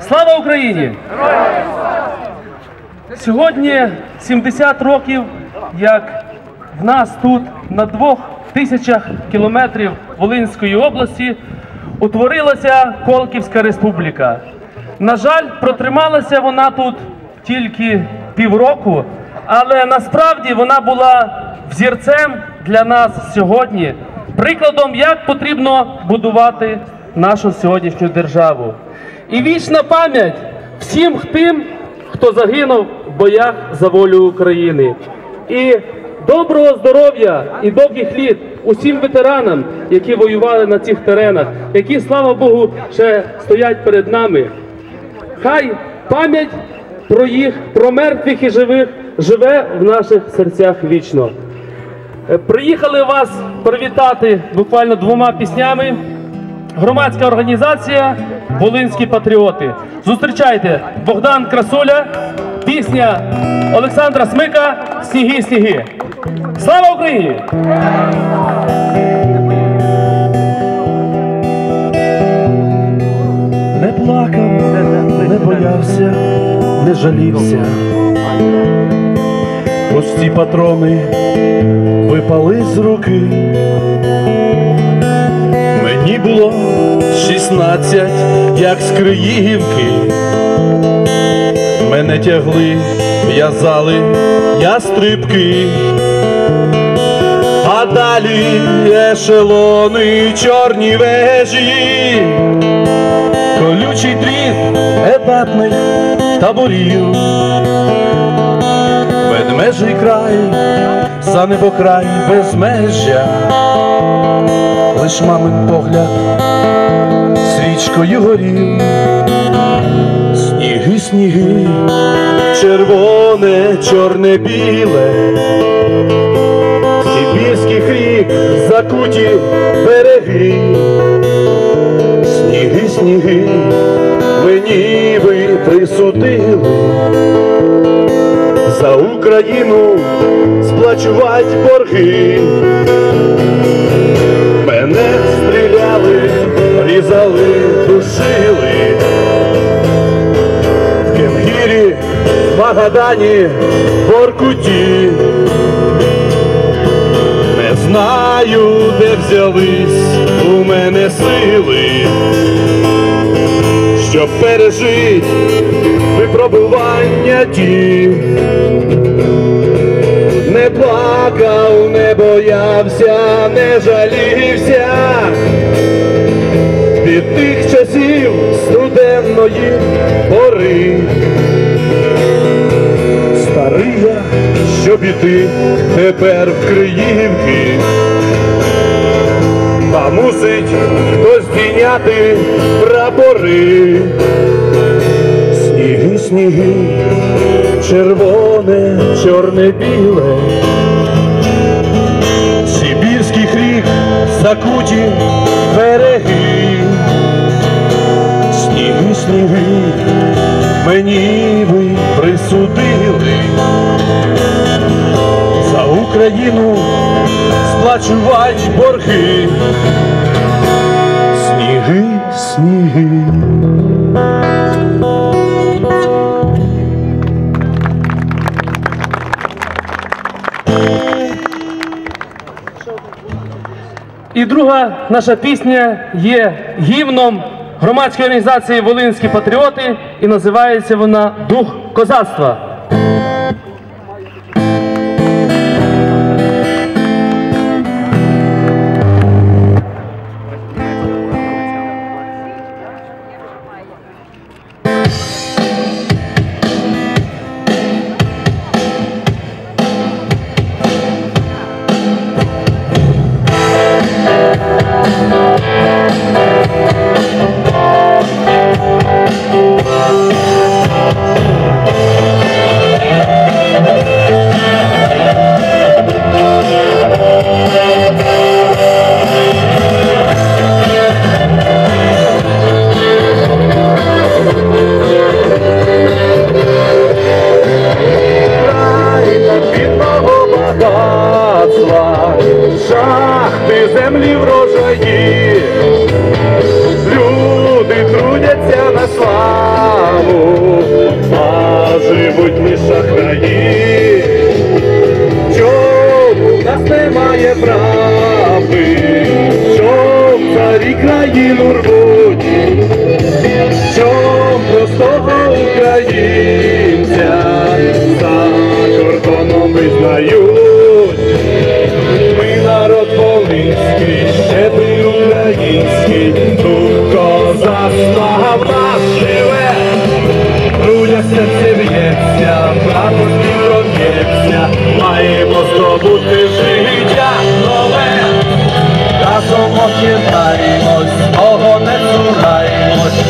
Слава Україні! Сьогодні 70 років, як в нас тут на двох тисячах кілометрів Волинської області утворилася Колківська республіка. На жаль, протрималася вона тут тільки півроку, але насправді вона була взірцем для нас сьогодні, прикладом, як потрібно будувати нашу сьогоднішню державу. І вічна пам'ять всім тим, хто загинув в боях за волю України. І доброго здоров'я і довгих літ усім ветеранам, які воювали на цих теренах, які, слава Богу, ще стоять перед нами. Хай пам'ять про їх, про мертвих і живих живе в наших серцях вічно. Е, Приїхали вас привітати буквально двома піснями. Громадська організація Волинські патріоти. Зустрічайте Богдан Красуля, пісня Олександра Смика Сніги, сніги. Слава Україні! Не плакав, не боявся, не жалівся. Пусті патрони випали з руки. Мені було шістнадцять, як з Криївки. Мене тягли, в'язали ястрибки. А далі ешелони, чорні вежі колючий дріт етапних таборів, ведмежий край, за небокрай безмежжя, лиш мамин погляд свічкою горів, сніги, сніги, червоне, чорне, біле. Сибірських рік закуті береги, сніги, сніги, мені ви присудили Україну сплачувати борги. Мене стріляли, різали, душили. В Кемгірі, Магадані, Воркуті. Не знаю, де взялись у мене сили, щоб пережить випробування ті. Не плакав, не боявся, не жалівся від тих часів студенної пори. Старий я, щоб іти тепер в Криївки, а мусить хтось здійняти прапори. Сніги, червоне, чорне, біле, Сибірських рік закуті береги, сніги, сніги, мені ви присудили за Україну сплачувати борги. Сніги, сніги. Друга наша пісня є гімном громадської організації Волинські патріоти і називається вона Дух козацтва. живуть лише краї, чому в нас немає правди, чом царі країну рвуть, чом простого українця за кордоном визнають, ми народ волинський, ще ми український, тут коза слава живе. Julia серцеві. Маємо здобути життя нове. Разом об'єднаємось, того не цураємось,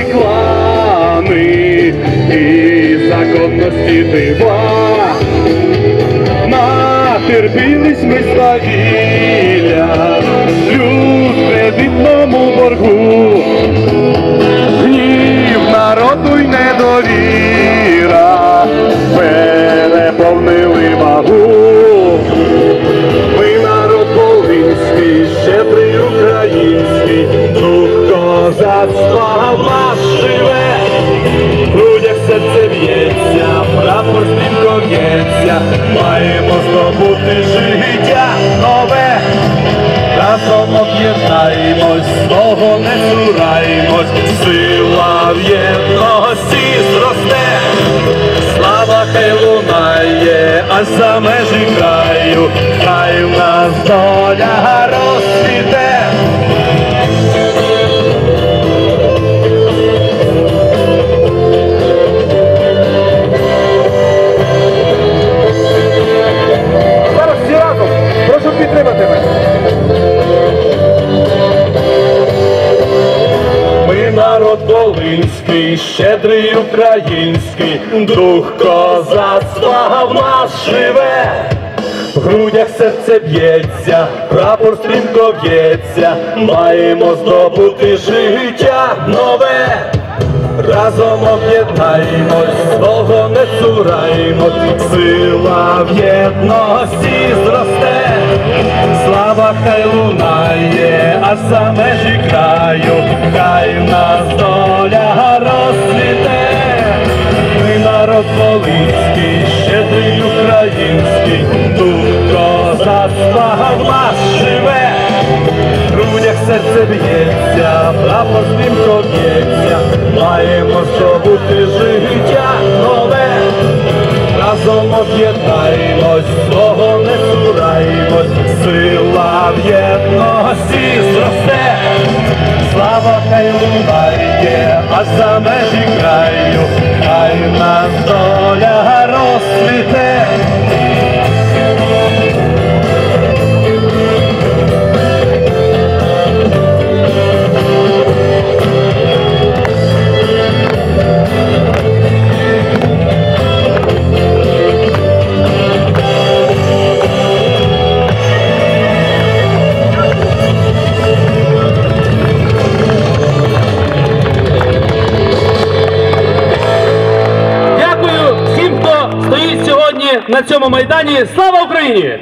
клани і законності дива. Натерпілись ми свавілля, люд кредитному боргу, гнів народу й недовіра, переповнили вагу. Ми народ волинський, щедрий український, дух козацтва стрімко маємо здобути життя нове. Разом об'єднаємось, того не цураємось, сила в єдності зросте. Слава хай лунає, аж за межі краю, хай в нас доля волинський, щедрий український, дух козацтва в нас живе. В грудях серце б'ється, прапор стрімко б'ється, маємо здобути життя нове. Разом об'єднаємось, свого не цураємось, сила в єдності зросте, слава хай лунає, аж за межі краю, хай нас доля розцвіте. Ми народ волинський, щедрий український, дух козацтва в нас живе. В серце б'ється, прапор стрімко б'ється, маємо здобути життя нове. Разом об'єднаємось, свого не цураємось, сила в єдності зросте. Слава хай лунає, а за межі краю, хай нас доля розцвіте. Цьому майдані. Слава Україні!